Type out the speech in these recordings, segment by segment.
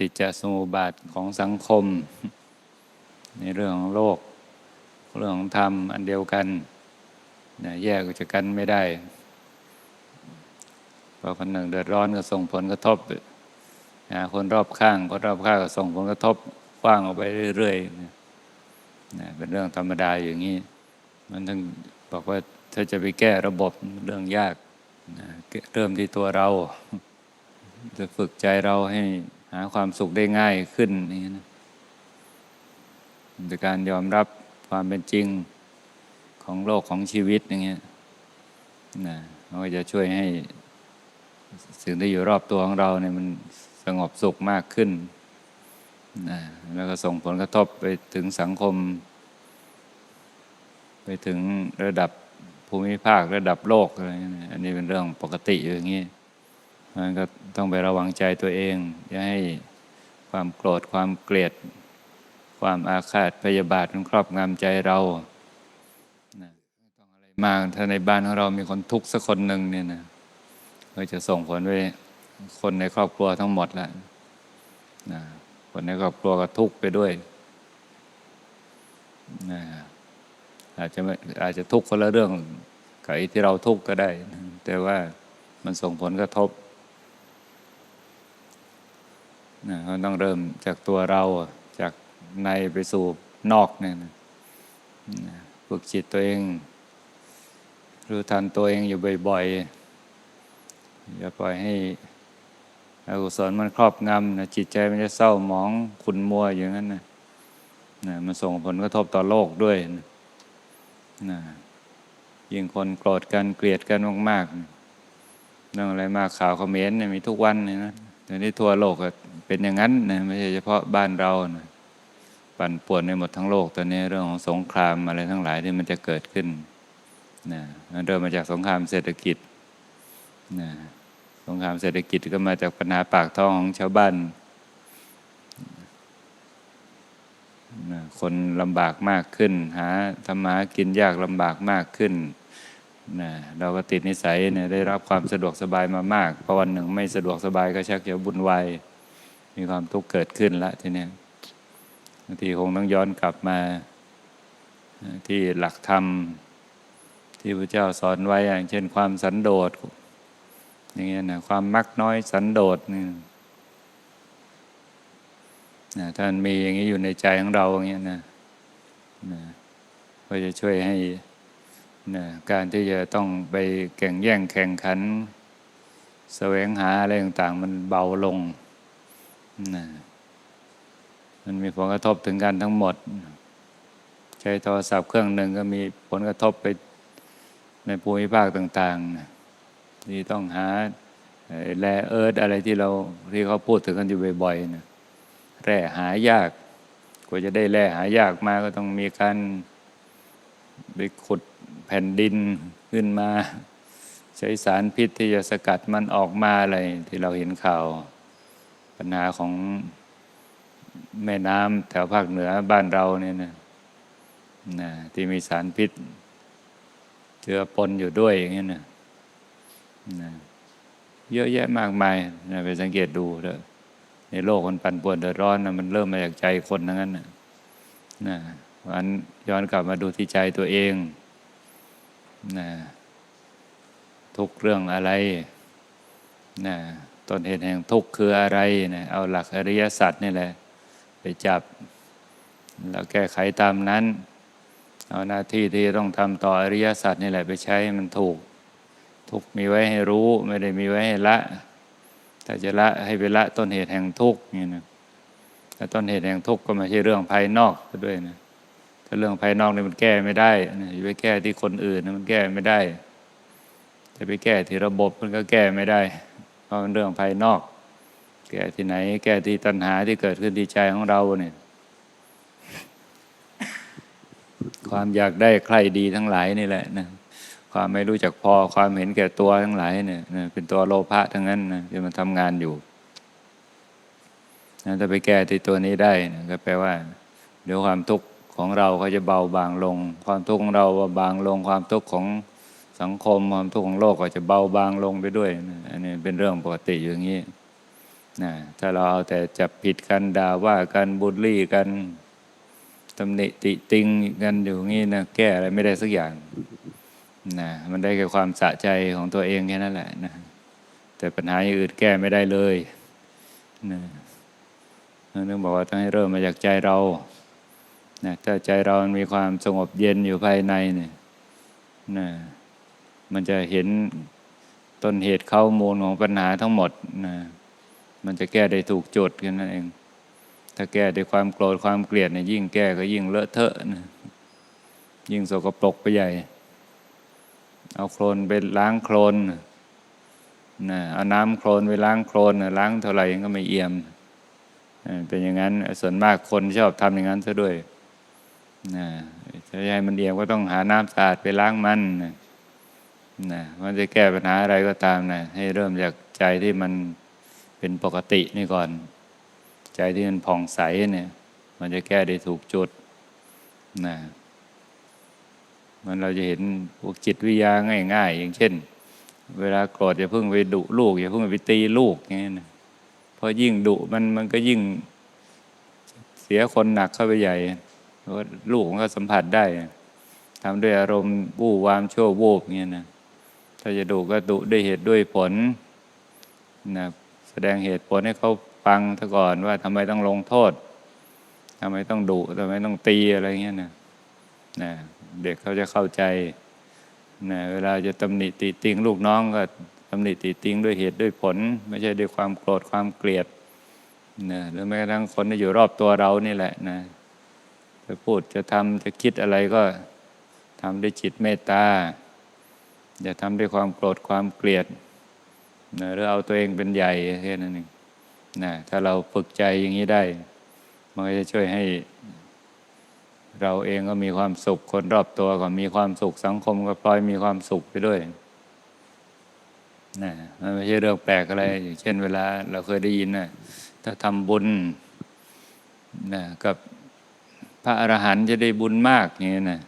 ฏิจจสมุปบาทของสังคม ในเรื่องของโลก เรื่องของธรรมอันเดียวกันนะแยกออกจากกันไม่ได้พอคนหนึ่งเดือดร้อนก็ส่งผลกระทบนะคนรอบข้างคนรอบข้างก็ส่งผลกระทบกว้างออกไปเรื่อยๆนะนะเป็นเรื่องธรรมดาอย่างนี้ มันต้องบอกว่าถ้าจะไปแก้ระบบเรื่องยากนะเริ่มที่ตัวเรา จะฝึกใจเราให้าความสุขได้ง่ายขึ้นนี่นะโดยการยอมรับความเป็นจริงของโลกของชีวิตอย่างเงี้ยนะมันก็จะช่วยให้ สิ่งที่อยู่รอบตัวของเราเนี่ยมันสงบสุขมากขึ้นนะแล้วก็ส่งผลกระทบไปถึงสังคม ไปถึงระดับภูมิภาคระดับโลกอะไรเงี้ยอันนี้เป็นเรื่องปกติอยู่อย่างนี้ มันก็ต้องไประวังใจตัวเอง อย่าให้ความโกรธความเกลียด ความอาฆาตพยาบาทมันครอบงำใจเรานะไม่ต้องอะไรมากถ้าในบ้านของเรามีคนทุกข์สักคนหนึ่งเนี่ยนะก็จะส่งผลไปคนในครอบครัวทั้งหมดแหละนะคนในครอบครัวก็ทุกข์ไปด้วยนะอาจจะไม่อาจจะทุกข์คนละเรื่องกับที่เราทุกข์ก็ได้ แต่ว่ามันส่งผลกระทบ นะเราต้องเริ่มจากตัวเราจากในไปสู่นอกเนี่ยนะฝึกจิตตัวเอง รู้ทันตัวเองอยู่บ่อยๆ อย่าปล่อยให้อกุศลมันครอบงำนะจิตใจมันจะเศร้าหมองขุนมัวอย่างนั้นนะนะมันส่งผลกระทบต่อโลกด้วยนะนะยิ่งคนโกรธกันเกลียดกันมากๆนะเรื่องอะไรมากข่าวคอมเมนต์เนี่ยมีทุกวันเลยนะแต่นี่ทั่วโลกก็ เป็นอย่างนั้นนะไม่ใช่เฉพาะบ้านเรานะปั่นป่วนในหมดทั้งโลกตอนนี้เรื่องของสงครามอะไรทั้งหลายที่มันจะเกิดขึ้นนะมันเริ่มมาจากสงครามเศรษฐกิจนะสงครามเศรษฐกิจก็มาจากปัญหาปากท้องของชาวบ้านนะคนลำบากมากขึ้น หาทำมาหากินยากลำบากมากขึ้นนะเราก็ติดนิสัยเนี่ยได้รับความสะดวกสบายมามากพอวันหนึ่งไม่สะดวกสบายก็ชักจะบุญวาย มีความทุกข์เกิดขึ้นละทีนี้บางทีคงต้องย้อนกลับมาที่หลักธรรม ที่พระเจ้าสอนไว้อย่างเช่นความสันโดษอย่างเงี้ยนะความมักน้อยสันโดษนี่นะถ้านมีอย่างนี้อยู่ในใจของเราอย่างเงี้ยนะนะก็จะช่วยให้นะการที่จะต้องไปแข่งแย่งแข่งขัน แสวงหาอะไรต่างๆ มันเบาลง มันมีผลกระทบถึงกันทั้งหมด ใช้โทรศัพท์เครื่องหนึ่งก็มีผลกระทบไปในภูมิภาคต่างๆนะที่ต้องหาแร่เอิร์ธอะไรที่เราที่เขาพูดถึงกันอยู่บ่อยๆนะแร่หายาก กว่าจะได้แร่หายากมาก็ต้องมีการไปขุดแผ่นดินขึ้นมา ใช้สารพิษที่จะสกัดมันออกมาอะไรที่เราเห็นข่าว ปัญหาของแม่น้ำแถวภาคเหนือบ้านเราเนี่ยนะนะที่มีสารพิษเจือปนอยู่ด้วยอย่างเงี้ยนะนะเยอะแยะมากมายนะไปสังเกตดูเถอะในโลกคนปั่นป่วนเดือดร้อนนะมันเริ่มมาจากใจคนทั้งนั้นนะนะวันย้อนกลับมาดูที่ใจตัวเองนะทุกเรื่องอะไรนะ ต้นเหตุแห่งทุกข์คืออะไรนะเอาหลักอริยสัจนี่แหละ ไปจับ แล้วแก้ไขตามนั้น เอาหน้าที่ที่ต้องทำต่ออริยสัจนี่แหละไปใช้มันถูก ทุกมีไว้ให้รู้ไม่ได้มีไว้ให้ละถ้าจะละให้ไปละต้นเหตุแห่งทุกข์นี่นะแต่ต้นเหตุแห่งทุกข์ก็ไม่ใช่เรื่องภายนอกด้วยนะถ้าเรื่องภายนอกนี่มันแก้ไม่ได้นะไปแก้ที่คนอื่นมันแก้ไม่ได้จะไปแก้ที่ระบบมันก็แก้ไม่ได้ เพราะมันเรื่องภายนอก แก้ที่ไหน แก้ที่ตัณหาที่เกิดขึ้นที่ใจของเราเนี่ย ความอยากได้ใครดีทั้งหลายนี่แหละนะความไม่รู้จักพอความเห็นแก่ตัวทั้งหลายเนี่ยเป็นตัวโลภะทั้งนั้นนะที่มันทำงานอยู่ถ้าไปแก้ที่ตัวนี้ได้นะก็แปลว่า เดี๋ยวความทุกข์ของเราก็จะเบาบางลง ความทุกข์ของเราบาบางลง ความทุกข์ของ สังคมความทุกข์ของโลกก็จะเบาบางลงไปด้วยนะอันนี้เป็นเรื่องปกติอยู่อย่างนี้นะถ้าเราเอาแต่จับผิดกันด่าว่ากันบูลลี่กันตำหนิติติงกันอยู่งี้นะแก้อะไรไม่ได้สักอย่างนะมันได้แค่ความสะใจของตัวเองแค่นั้นแหละนะแต่ปัญหาอย่างอื่นแก้ไม่ได้เลยนะต้องบอกว่าต้องให้เริ่มมาจากใจเรานะถ้าใจเรามันมีความสงบเย็นอยู่ภายในเนี่ยนะ มันจะเห็นต้นเหตุเข้ามูลของปัญหาทั้งหมดนะมันจะแก้ได้ถูกจุดแค่นั้นเอง ถ้าแก้ด้วยความโกรธความเกลียดเนี่ยยิ่งแก้ก็ยิ่งเลอะเทอะนะยิ่งสกปรกไปใหญ่ เอาโคลนไปล้างโคลนนะเอาน้ำโคลนไปล้างโคลนนะล้างเท่าไหร่ก็ไม่เอี่ยม เป็นอย่างนั้นส่วนมากคนชอบทำอย่างนั้นซะด้วยนะถ้าให้มันเอี่ยมก็ต้องหาน้ำสะอาดไปล้างมันนะ นะมันจะแก้ปัญหาอะไรก็ตามนะให้เริ่มจากใจที่มันเป็นปกตินี่ก่อน ใจที่มันผ่องใสเนี่ยมันจะแก้ได้ถูกจุดนะมันเราจะเห็นพวกจิตวิทยาง่าย ๆ อย่างเช่น เวลาโกรธอย่าเพิ่งไปดุลูกอย่าเพิ่งไปตีลูกอย่างนี้นะพราะยิ่งดุมันมันก็ยิ่งเสียคนหนักเข้าไปใหญ่เพราะลูกมันก็สัมผัสได้ทำด้วยอารมณ์บู้วามชั่ววูบเงี้ยนะ ถ้าจะดุก็ดุด้วยเหตุด้วยผลนะแสดงเหตุผลให้เขาฟังซะก่อนว่าทำไมต้องลงโทษทำไมต้องดุทำไมต้องตีอะไรเงี้ยนะนะเด็กเขาจะเข้าใจนะเวลาจะตำหนิติติงลูกน้องก็ตำหนิติติงด้วยเหตุด้วยผล ไม่ใช่ด้วยความโกรธความเกลียดนะหรือแม้กระทั่งคนที่อยู่รอบตัวเรานี่แหละนะจะพูดจะทำจะคิดอะไรก็ทำด้วยจิตเมตตา อย่าทำด้วยความโกรธความเกลียดนะหรือเอาตัวเองเป็นใหญ่แค่นั้นเองนะถ้าเราฝึกใจอย่างนี้ได้ มันก็จะช่วยให้ เราเองก็มีความสุข คนรอบตัวก็มีความสุขสังคมก็พลอยมีความสุขไปด้วยนะมันไม่ใช่เรื่องแปลกอะไร อย่างเช่น เวลา เราเคยได้ยินนะถ้าทำบุญนะกับพระอรหันต์จะได้บุญมากอย่างนี้นะ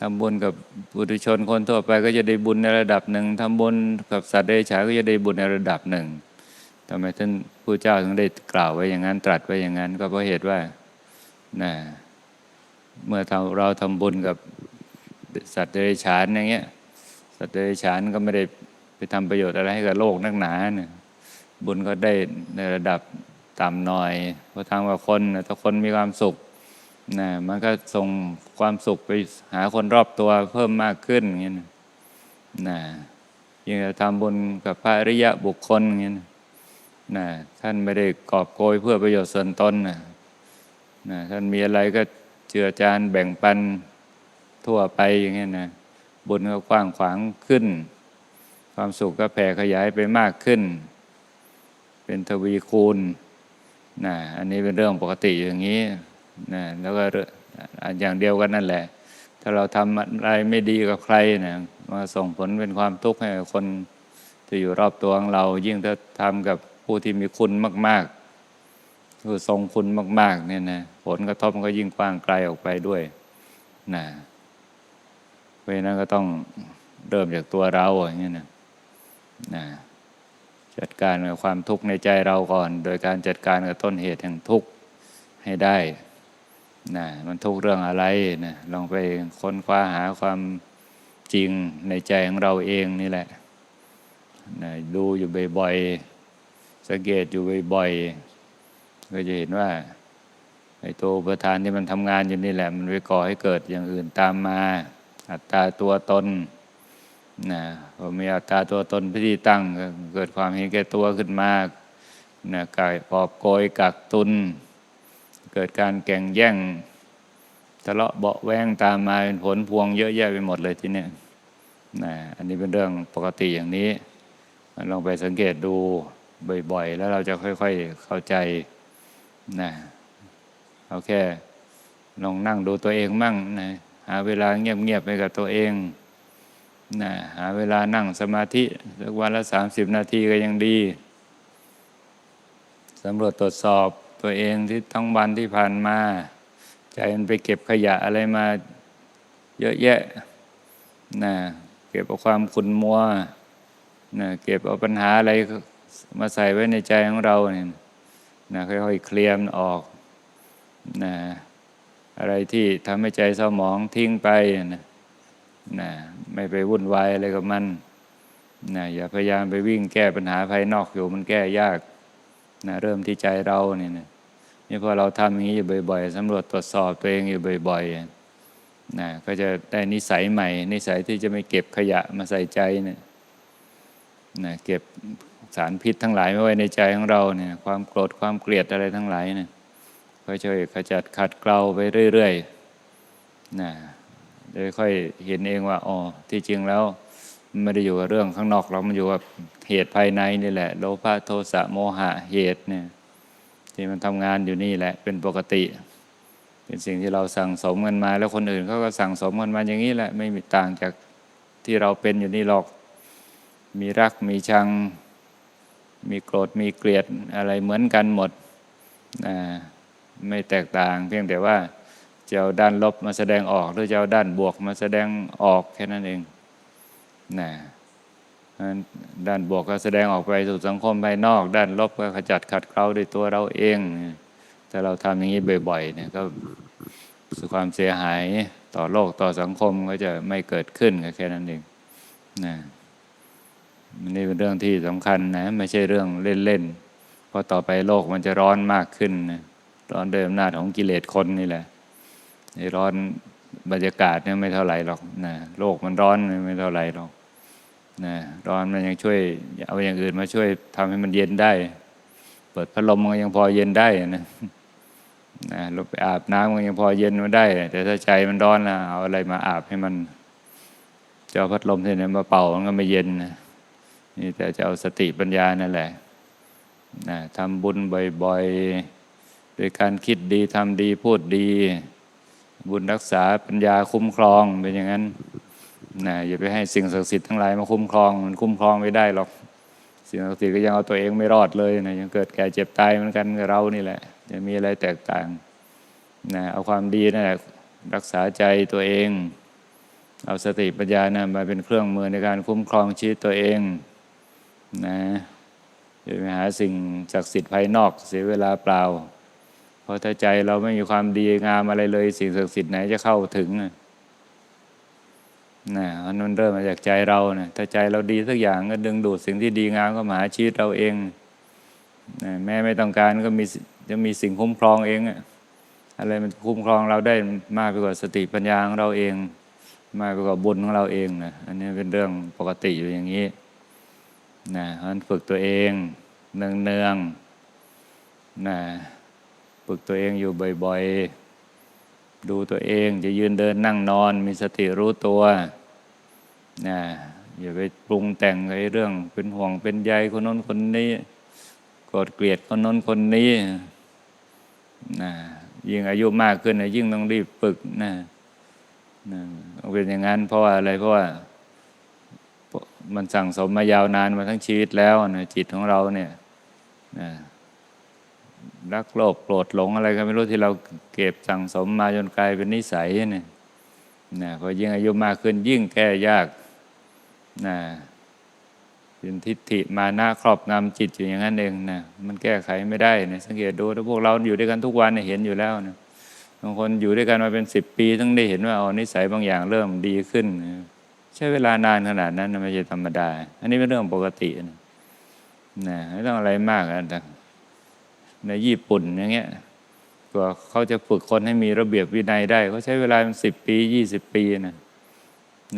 ทำบุญกับบุตรชนคนทั่วไปก็จะได้บุญในระดับหนึ่งทำบุญกับสัตว์เดรัจฉานก็จะได้บุญในระดับหนึ่งทำไมท่านผู้เจ้าถึงได้กล่าวไว้อย่างนั้น ตรัสไว้อย่างนั้น ก็เพราะเหตุว่านะเมื่อเราทำบุญกับสัตว์เดรัจฉานอย่างเงี้ยสัตว์เดรัจฉานก็ไม่ได้ไปทำประโยชน์อะไรให้กับโลกนักหนาเนี่ยบุญก็ได้ในระดับต่ำหน่อยเพราะทำกับคนถ้าคนมีความสุข นะมันก็ส่งความสุขไปหาคนรอบตัวเพิ่มมากขึ้นงเงี้ยนะยิ่งจะทำบุญกับพระอริยะบุคคลงเงี้ยนะท่านไม่ได้กอบโกยเพื่อประโยชน์ส่วนตนนะนะท่านมีอะไรก็เจือจานแบ่งปันทั่วไปอย่างเงี้ยนะบุญก็กว้างขวางขึ้น ความสุขก็แผ่ขยายไปมากขึ้น เป็นทวีคูณนะอันนี้เป็นเรื่องปกติอย่างนี้ นะแล้วก็อย่างเดียวกันนั่นแหละ ถ้าเราทำอะไรไม่ดีกับใครนะมาส่งผลเป็นความทุกข์ให้คนที่อยู่รอบตัวของเรา ยิ่งถ้าทำกับผู้ที่มีคุณมาก ๆ คือทรงคุณมาก ๆ เนี่ยนะผลกระทบมันก็ยิ่งกว้างไกลออกไปด้วยนะเพราะนั้นก็ต้องเริ่มจากตัวเราอย่างนี้นะนะจัดการกับความทุกข์ในใจเราก่อน โดยการจัดการกับต้นเหตุแห่งทุกข์ให้ได้ นะมันทุกเรื่องอะไรนะลองไปค้นคว้าหาความจริงในใจของเราเองนี่แหละนะดูอยู่บ่อยๆสังเกตอยู่บ่อยๆก็จะเห็นว่าไอ้ตัวประธานที่มันทำงานอยู่นี่แหละ มันไปก่อให้เกิดอย่างอื่นตามมา อัตตาตัวตนนะพอมีอัตตาตัวตนพิธีตั้ง เกิดความเห็นแก่ตัวขึ้นมานะกายปอบโกยกักตุน เกิดการแข่งแย่งทะเลาะเบาแวงตามมาเป็นผลพวงเยอะแยะไปหมดเลยทีเนี้ยนะอันนี้เป็นเรื่องปกติอย่างนี้ลองไปสังเกตดูบ่อย ๆ แล้วเราจะค่อย ๆเข้าใจนะเอาแค่ลองนั่งดูตัวเองมั่งนะหาเวลาเงียบๆไปกับตัวเองนะหาเวลานั่งสมาธิสักวันละสามสิบนาทีก็ยังดีสำรวจตรวจสอบ ตัวเองที่ทั้งวันที่ผ่านมา ใจมันไปเก็บขยะอะไรมา เยอะแยะนะเก็บเอาความขุ่นมัวนะเก็บเอาปัญหาอะไรมาใส่ไว้ในใจของเราเนี่ยนะค่อยๆเคลียร์มันออกนะอะไรที่ทำให้ใจเศร้าหมองทิ้งไปนะนะไม่ไปวุ่นวายอะไรกับมันนะอย่าพยายามไปวิ่งแก้ปัญหาภายนอกอยู่มันแก้ยาก นะเริ่มที่ใจเราเนี่ยนะนี่พอเราทำอย่างนี้อยู่บ่อย ๆสำรวจตรวจสอบตัวเองอยู่บ่อยๆนะก็จะได้นิสัยใหม่ นิสัยที่จะไม่เก็บขยะมาใส่ใจเนี่ยนะเก็บสารพิษทั้งหลายไม่ไว้ในใจของเราเนี่ย ความโกรธความเกลียดอะไรทั้งหลายเนี่ยค่อยช่วยขจัดขัดเกลาไปเรื่อยๆนะโดยค่อยเห็นเองว่าอ๋อที่จริงแล้ว ไม่ได้อยู่กับเรื่องข้างนอก เรามันอยู่กับเหตุภายในนี่แหละ โลภะโทสะโมหะเหตุเนี่ยที่มันทำงานอยู่นี่แหละเป็นปกติ เป็นสิ่งที่เราสั่งสมกันมา แล้วคนอื่นเขาก็สั่งสมกันมาอย่างนี้แหละ ไม่มีต่างจากที่เราเป็นอยู่นี่หรอก มีรักมีชัง มีโกรธมีเกลียดอะไรเหมือนกันหมดนะไม่แตกต่าง เพียงแต่ว่าจะเอาด้านลบมาแสดงออกหรือจะเอาด้านบวกมาแสดงออกแค่นั้นเอง นะด้านบวกก็แสดงออกไปสู่สังคมภายนอก ด้านลบก็ขจัดขัดเกลาด้วยตัวเราเองถ้าเราทำอย่างนี้บ่อยๆเนี่ยก็สุความเสียหายต่อโลกต่อสังคมก็จะไม่เกิดขึ้นแค่นั้นเองนะนี่เป็นเรื่องที่สำคัญนะ ไม่ใช่เรื่องเล่นๆเพราะต่อไปโลกมันจะร้อนมากขึ้นนะร้อนด้วยอำนาจของกิเลสคนนี่แหละไอ้ร้อนบรรยากาศเนี่ยไม่เท่าไหร่หรอกนะโลกมันร้อนไม่เท่าไหร่หรอก นะร้อนมันยังช่วยเอาอย่างอื่นมาช่วยทำให้มันเย็นได้ เปิดพัดลมมันยังพอเย็นได้นะนะลงไปอาบน้ำมันยังพอเย็นมาได้ แต่ถ้าใจมันร้อนนะเอาอะไรมาอาบให้มันจะเอาพัดลมที่ไหนมาเป่ามันก็ไม่เย็นนะนี่แต่จะเอาสติปัญญานั่นแหละนะทำบุญบ่อยๆโดยการคิดดีทำดีพูดดี บุญรักษาปัญญาคุ้มครองเป็นอย่างนั้น นะอย่าไปให้สิ่งศักดิ์สิทธิ์ทั้งหลายมาคุ้มครองมันคุ้มครองไม่ได้หรอก สิ่งศักดิ์สิทธิ์ก็ยังเอาตัวเองไม่รอดเลยนะยังเกิดแก่เจ็บตายเหมือนกันกับเรานี่แหละจะมีอะไรแตกต่างนะเอาความดีนั่นแหละรักษาใจตัวเอง เอาสติปัญญานะมาเป็นเครื่องมือในการคุ้มครองชีวิตตัวเองนะอย่าไปหาสิ่งศักดิ์สิทธิ์ภายนอกเสียเวลาเปล่า เพราะถ้าใจเราไม่มีความดีงามอะไรเลย สิ่งศักดิ์สิทธิ์ไหนจะเข้าถึง นะมันเริ่มมาจากใจเรานะถ้าใจเราดีสักอย่างก็ดึงดูดสิ่งที่ดีงามก็มาหาชีวิตเราเองนะแม้ไม่ต้องการก็มีจะมีสิ่งคุ้มครองเองอะไรมันคุ้มครองเราได้มากไปกว่าสติปัญญาของเราเอง มากไปกว่าบุญของเราเองนะอันนี้เป็นเรื่องปกติอยู่อย่างนี้นะมันฝึกตัวเองเนืองๆนะฝึกตัวเองอยู่บ่อย ๆ ดูตัวเองจะยืนเดินนั่งนอน มีสติรู้ตัวนะอย่าไปปรุงแต่งไอ้เรื่อง เป็นห่วงเป็นใยคนน้นคนนี้โกรธเกลียดคนน้นคนนี้นะยิ่งอายุมากขึ้นยิ่งต้องรีบฝึกนะนะเป็นอย่างนั้นเพราะว่าอะไรเพราะว่ามันสั่งสมมายาวนานมาทั้งชีวิตแล้วนะจิตของเราเนี่ยนะ รักโลภโกรธหลงอะไรก็ไม่รู้ที่เราเก็บสั่งสมมาจนกลายเป็นนิสัยเนี่ยนะพอยิ่งอายุมากขึ้นยิ่งแก้ยากนะเป็นทิฏฐิมานะครอบงำจิตอยู่อย่างนั้นเองนะมันแก้ไขไม่ได้นะสังเกตดูถ้าพวกเราอยู่ด้วยกันทุกวันเนี่ยเห็นอยู่แล้วนะบางคนอยู่ด้วยกันมาเป็นสิบปีต้องได้เห็นว่าอ๋อนิสัยบางอย่างเริ่มดีขึ้นนะใช้เวลานานขนาดนั้นไม่ใช่ธรรมดา อันนี้เป็นเรื่องปกตินะนะไม่ต้องอะไรมากนะ ในญี่ปุ่นอย่างเงี้ยกว่าเขาจะฝึกคนให้มีระเบียบวินัยได้เขาใช้เวลาเป็นสิบปียี่สิบปีนะ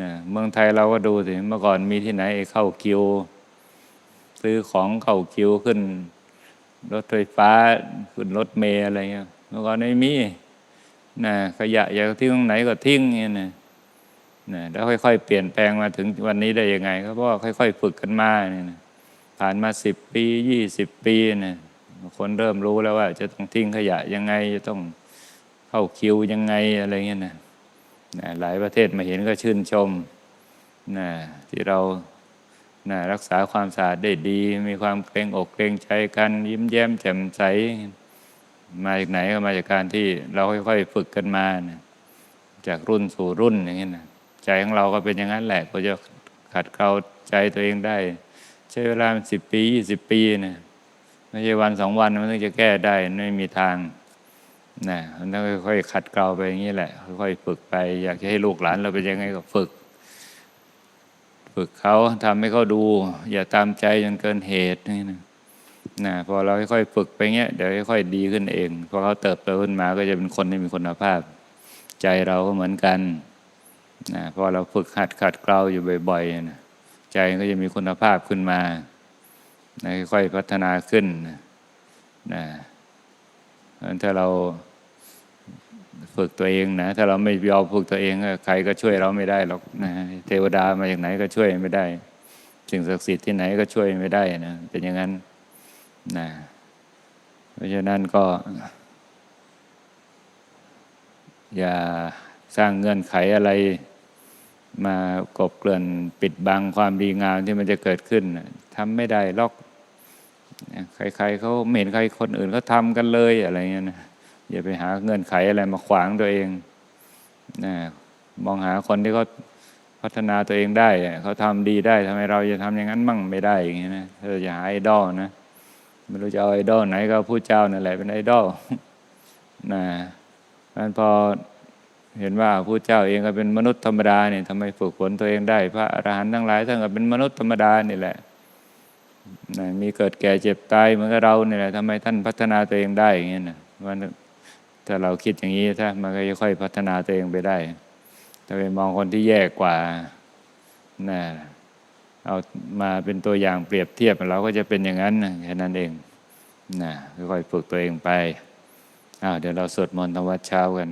นะเมืองไทยเราก็ดูสิเมื่อก่อนมีที่ไหนเข้าคิว ซื้อของเข้าคิวขึ้น รถไฟฟ้าขึ้นรถเมล์อะไรเงี้ยเมื่อก่อนไม่มีนะขยะอยากทิ้งตรงไหนก็ทิ้งเงี้ยนะนะแล้วค่อย ๆ เปลี่ยนแปลงมาถึงวันนี้ได้ยังไงก็เพราะว่าค่อย ๆ ฝึกกันมาเนี่ยนะผ่านมาสิบปียี่สิบปีเนี่ย คนเริ่มรู้แล้วว่า จะต้องทิ้งขยะยังไงจะต้องเข้าคิวยังไงอะไรเงี้ยนะนะหลายประเทศมาเห็นก็ชื่นชมนะที่เรานะรักษาความสะอาดได้ดี มีความเกรงอกเกรงใจกันยิ้มแย้มแจ่มใส มาจากไหนก็มาจากการที่เราค่อยๆฝึกกันมานะจากรุ่นสู่รุ่นอย่างนี้ยนะใจของเราก็เป็นอย่างนั้นแหละก็จะขัดเกลาใจตัวเองได้ ใช้เวลาสิบปียี่สิบปีนะ ไม่ใช่วันสองวันมันถึงจะแก้ได้ไม่มีทางนะมันต้องค่อยๆขัดเกลาไปอย่างนี้แหละ ค่อยๆฝึกไป อยากจะให้ลูกหลานเราเป็นยังไงก็ฝึก ฝึกเขาทำให้เขาดู อย่าตามใจจนเกินเหตุนี่นะนะพอเราค่อยๆฝึกไปเงี้ยเดี๋ยวค่อยๆดีขึ้นเองพอเขาเติบโตขึ้นมาก็จะเป็นคนที่มีคุณภาพ ใจเราก็เหมือนกันนะพอเราฝึกหัดขัดเกลาอยู่บ่อยๆนะใจก็จะมีคุณภาพขึ้นมา นะค่อยพัฒนาขึ้นนะเพราะถ้าเราฝึกตัวเองนะ ถ้าเราไม่ยอมฝึกตัวเองใครก็ช่วยเราไม่ได้หรอกนะเทวดามาจากไหนก็ช่วยไม่ได้ สิ่งศักดิ์สิทธิ์ที่ไหนก็ช่วยไม่ได้นะเป็นอย่างนั้นนะเพราะฉะนั้นก็ อย่าสร้างเงื่อนไขอะไร มากบเกลื่อนปิดบังความดีงามที่มันจะเกิดขึ้นทำไม่ได้หรอกใครๆเขาเห็นใครคนอื่นเขาทำกันเลยอะไรเงี้ยนะอย่าไปหาเงื่อนไขอะไรมาขวางตัวเองนะมองหาคนที่เขาพัฒนาตัวเองได้เขาทำดีได้ทำไมเราจะทำอย่างนั้นมั่งไม่ได้อย่างเงี้ยนะเธอจะหาไอดอลนะไม่รู้จะเอาไอดอลไหนก็ผู้เจ้านั่นแหละเป็นไอดอลนะมันพอ เห็นว่าผู้เจ้าเองก็เป็นมนุษย์ธรรมดาเนี่ยทำไมฝึกฝนตัวเองได้ พระอรหันต์ทั้งหลายท่านก็เป็นมนุษย์ธรรมดานี่แหละนะมีเกิดแก่เจ็บตายเหมือนกับเราเนี่ยแหละทำไมท่านพัฒนาตัวเองได้อย่างเงี้ยนะมันถ้าเราคิดอย่างนี้ถ้ามันก็จะค่อยพัฒนาตัวเองไปได้ถ้าไปมองคนที่แย่กว่านะเอามาเป็นตัวอย่างเปรียบเทียบเราก็จะเป็นอย่างนั้นแค่นั้นเองนะค่อยฝึกตัวเองไปอ้าวเดี๋ยวเราสวดมนต์ทำวัดเช้ากัน